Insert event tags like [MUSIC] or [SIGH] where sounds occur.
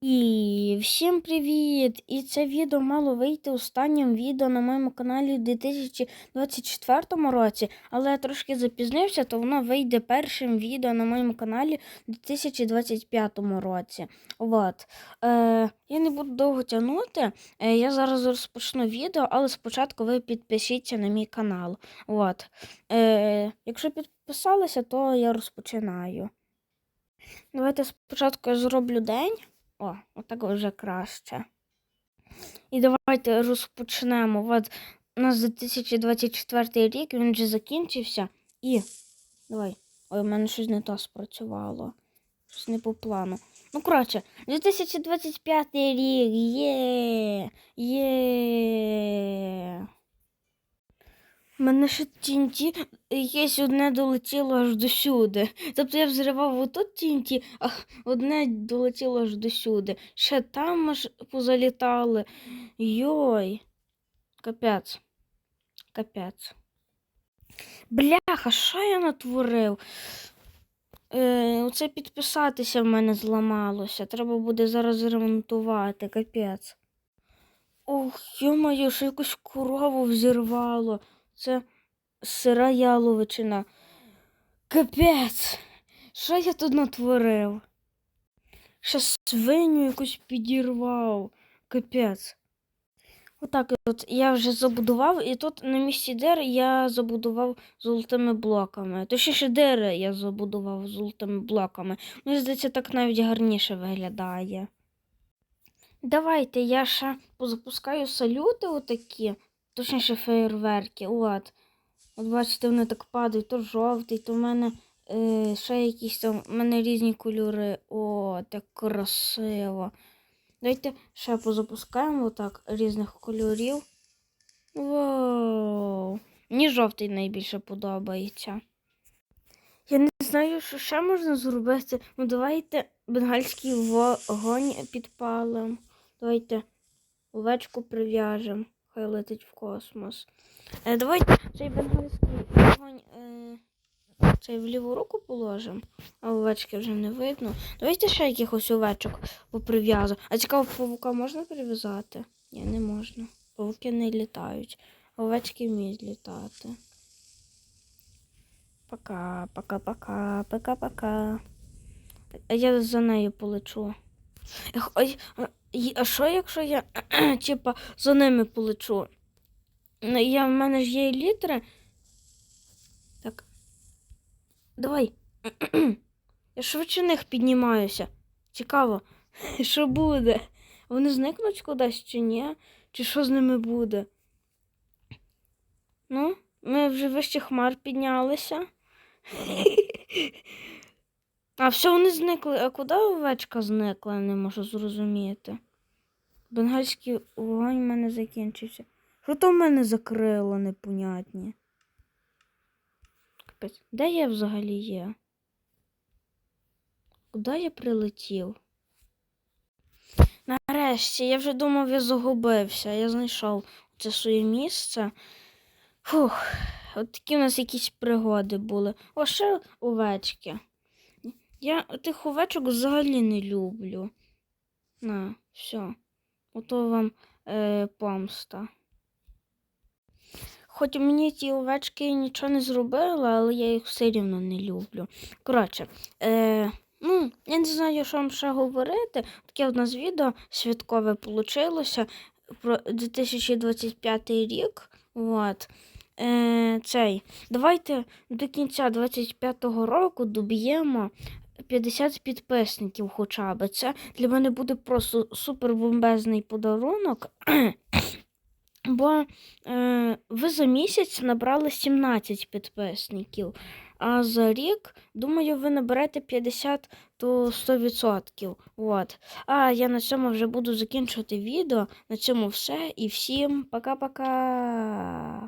І всім привіт! І це відео мало вийти останнім відео на моєму каналі у 2024 році, але я трошки запізнився, то воно вийде першим відео на моєму каналі у 2025 році. От. Е, я не буду довго тягнути. Е, я зараз розпочну відео, але спочатку ви підпишіться на мій канал. От. Е, якщо підписалися, то я розпочинаю. Давайте спочатку я зроблю день. О, отак вже краще. І давайте розпочнемо. От у нас 2024 рік, він вже закінчився. І. Давай. Ой, у мене щось не то спрацювало. Щось не по плану. Ну, коротше, 2025 рік. Є. Є. Мене ще TNT якесь одне долетіло аж до сюди. Тобто я взривав отут TNT, а одне долетіло аж до сюди. Ще там аж позалітали. Йой. Капець. Капець. Бляха, що я натворив? Е, оце підписатися в мене зламалося. Треба буде зараз ремонтувати, капець. Ох, йо-моє, що якусь корову взірвало. Це сира яловичина. Капець. Що я тут натворив? Ще свиню якусь підірвав. Капець. Отак от я вже забудував, і тут на місці дер я забудував золотими блоками. Точніше, дири я забудував золотими блоками. Мені здається, так навіть гарніше виглядає. Давайте я ще позапускаю салюти отакі, точніше фейерверки. От. От бачите, вони так падають, то жовтий, то в мене е, ще якісь там в мене різні кольори. О, так красиво. Давайте ще позапускаємо отак різних кольорів. Вау! Мені жовтий найбільше подобається. Я не знаю, що ще можна зробити. Ну, давайте бенгальський вогонь підпалимо. Давайте овечку прив'яжемо. Хай летить в космос. Е, давайте цей бенгальський вогонь е, цей в ліву руку положимо, а овечки вже не видно. Давайте ще якихось овечок поприв'язу. А цікаво, павука можна прив'язати? Ні, не можна. Павуки не літають. а Овечки вміють літати. Пока, пока, пока, пока, пока. А я за нею полечу. Ой, А що, якщо я [CLEARS THROAT] типа за ними полечу? Ну, Я, в мене ж є літери. Так. Давай. [CLEARS THROAT] Я швидше них піднімаюся. Цікаво, [LAUGHS] що буде? Вони зникнуть кудись чи ні? Чи що з ними буде? Ну, ми вже вище хмар піднялися. [LAUGHS] А все, вони зникли. А куди овечка зникла, не можу зрозуміти. Бенгальський вогонь в мене закінчився. Що то в мене закрило непонятні? Де я взагалі є? Куди я прилетів? Нарешті, я вже думав, я загубився. Я знайшов це своє місце. Фух, от такі у нас якісь пригоди були. О, ще овечки. Я тих овечок взагалі не люблю. На, все. Ото вам е, помста. Хоч мені ті овечки нічого не зробили, але я їх все рівно не люблю. Коротше, е, ну, я не знаю, що вам ще говорити. Таке в нас відео святкове вийшло про 2025 рік. От. Е, цей. Давайте до кінця 25-го року доб'ємо 50 підписників хоча б. Це для мене буде просто супербомбезний подарунок. Бо е, ви за місяць набрали 17 підписників, а за рік, думаю, ви наберете 50 то 100%. От. А я на цьому вже буду закінчувати відео. На цьому все. І всім пока-пока.